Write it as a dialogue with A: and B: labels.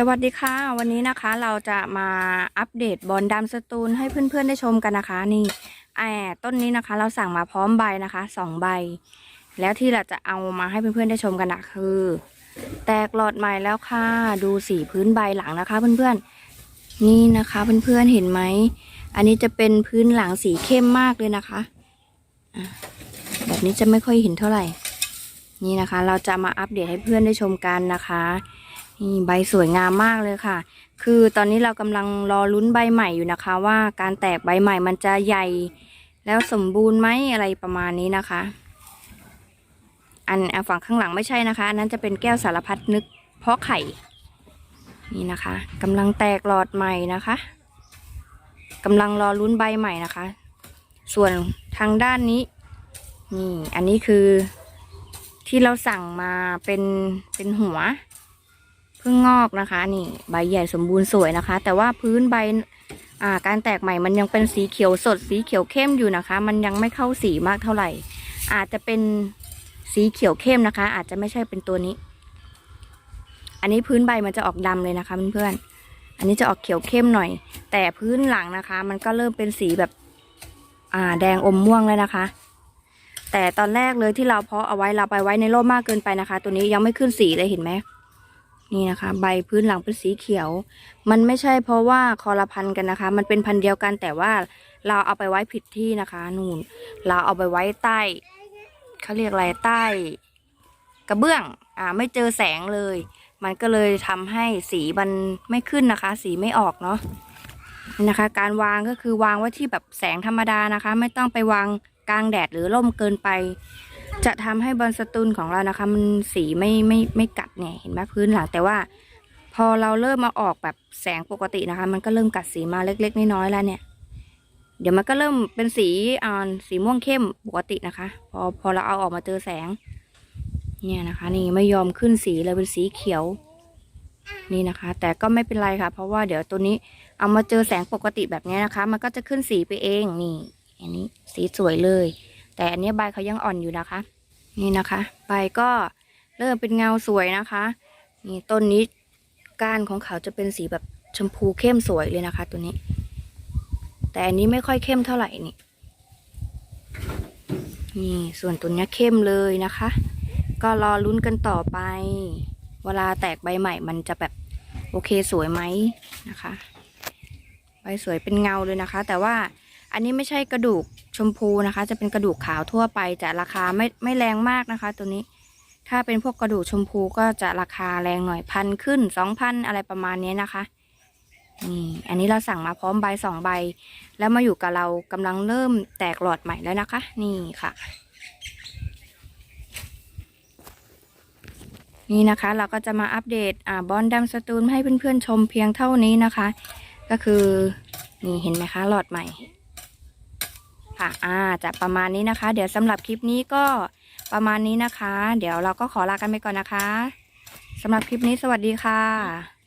A: สวัสดีค่ะ วันนี้นะคะเราจะมาอัปเดตบอลดำสตูลให้เพื่อนๆได้ชมกันนะคะ นี่แอบต้นนี้นะคะ เราสั่งมาพร้อมใบนะคะสองใบ แล้วที่เราจะเอามาให้เพื่อนๆได้ชมกันนะคือ แตกหลอดใหม่แล้วค่ะ ดูสีพื้นใบหลังนะคะ เพื่อนๆนี่นะคะเพื่อนๆเห็นไหมอันนี้จะเป็นพื้นหลังสีเข้มมากเลยนะคะแบบนี้จะไม่ค่อยเห็นเท่าไหร่ นี่นะคะ เราจะมาอัปเดตให้เพื่อนได้ชมกันนะคะ นี่ใบสวยงามมากเลยค่ะ คือตอนนี้เรากำลังรอลุ้นใบใหม่อยู่นะคะ ว่าการแตกใบใหม่มันจะใหญ่ แล้วสมบูรณ์ไหมอะไรประมาณนี้นะคะ อันฝั่งข้างหลังไม่ใช่นะคะอันนั้นจะเป็นแก้วสารพัดนึก เพาะไข่ นี่นะคะกำลังแตกหลอดใหม่นะคะกำลังรอลุ้นใบใหม่นะคะ ส่วนทางด้านนี้ นี่ อันนี้คือที่เราสั่งมาเป็นเป็นหัว เพิ่งงอกนะคะ นี่ใบใหญ่สมบูรณ์สวยนะคะ แต่ว่าพื้นใบอ่าการแตกใหม่มันยังเป็นสีเขียวสดสีเขียวเข้มอยู่นะคะ มันยังไม่เข้าสีมากเท่าไหร่ อาจจะเป็นสีเขียวเข้มนะคะ อาจจะไม่ใช่เป็นตัวนี้ อันนี้พื้นใบมันจะออกดำเลยนะคะเพื่อนๆอันนี้จะออกเขียวเข้มหน่อย แต่พื้นหลังนะคะ มันก็เริ่มเป็นสีแบบอ่าแดงอมม่วงแล้วนะคะ แต่ตอนแรกเลยที่เราเพาะเอาไว้เราไปไว้ในร่มมากเกินไปนะคะ ตัวนี้ยังไม่ขึ้นสีเลยเห็นไหม นี่นะคะ ใบพื้นหลังเป็นสีเขียว มันไม่ใช่เพราะว่าคอละพันกันนะคะ มันเป็นพันเดียวกันแต่ว่าเราเอาไปไว้ผิดที่นะคะนู่น เราเอาไปไว้ใต้เขาเรียกอะไรใต้ กระเบื้อง อ่า ไม่เจอแสงเลย มันก็เลยทำให้สีมันไม่ขึ้นนะคะ สีไม่ออกเนาะนะคะ การวางก็คือวางไว้ที่แบบแสงธรรมดานะคะ ไม่ต้องไปวางกลางแดดหรือร่มเกินไป จะทำให้บอลสตูลของเรานะคะ มันสีไม่ไม่ไม่กัดเนี่ยเห็นไหมพื้นหลังแต่ว่า พอเราเริ่มมาออกแบบแสงปกตินะคะ มันก็เริ่มกัดสีมาเล็ก ๆ น้อยๆแล้วเนี่ย เดี๋ยวมันก็เริ่มเป็นสีอ่าสีม่วงเข้มปกตินะคะ พอพอเราเอาออกมาเจอแสง เนี่ยนะคะ นี่ไม่ยอมขึ้นสีเลยเป็นสีเขียว นี่นะคะ แต่ก็ไม่เป็นไรค่ะ เพราะว่าเดี๋ยวตัวนี้เอามาเจอแสงปกติแบบนี้นะคะ มันก็จะขึ้นสีไปเองนี่ อันนี้สีสวยเลย แต่อันนี้ใบเขายังอ่อนอยู่นะคะ นี่นะคะ ใบก็เริ่มเป็นเงาสวยนะคะ นี่ต้นนี้ก้านของเขาจะเป็นสีแบบชมพูเข้มสวยเลยนะคะ ตัวนี้ แต่อันนี้ไม่ค่อยเข้มเท่าไหร่นี่ นี่ส่วนตัวนี้เข้มเลยนะคะ ก็รอลุ้นกันต่อไป เวลาแตกใบใหม่มันจะแบบโอเคสวยไหมนะคะ ใบสวยเป็นเงาเลยนะคะ แต่ว่าอันนี้ไม่ใช่กระดูก ชมพูนะคะ จะเป็นกระดูกขาวทั่วไปจะราคาไม่ไม่แรงมากนะคะ ตัวนี้ ถ้าเป็นพวกกระดูกชมพูก็จะราคาแรงหน่อยพันขึ้นสองพันอะไรประมาณนี้นะคะนี่อันนี้เราสั่งมาพร้อมใบสองใบ แล้วมาอยู่กับเรากำลังเริ่มแตกหลอดใหม่แล้วนะคะ นี่ค่ะ นี่นะคะเราก็จะมาอัปเดตอ่าบอลดำสตูลให้เพื่อนๆชมเพียงเท่านี้นะคะ ก็คือนี่เห็นไหมคะหลอดใหม่ ค่ะอ่าจะประมาณนี้นะคะ เดี๋ยวสำหรับคลิปนี้ก็ประมาณนี้นะคะ เดี๋ยวเราก็ขอลากันไปก่อนนะคะสำหรับคลิปนี้สวัสดีค่ะ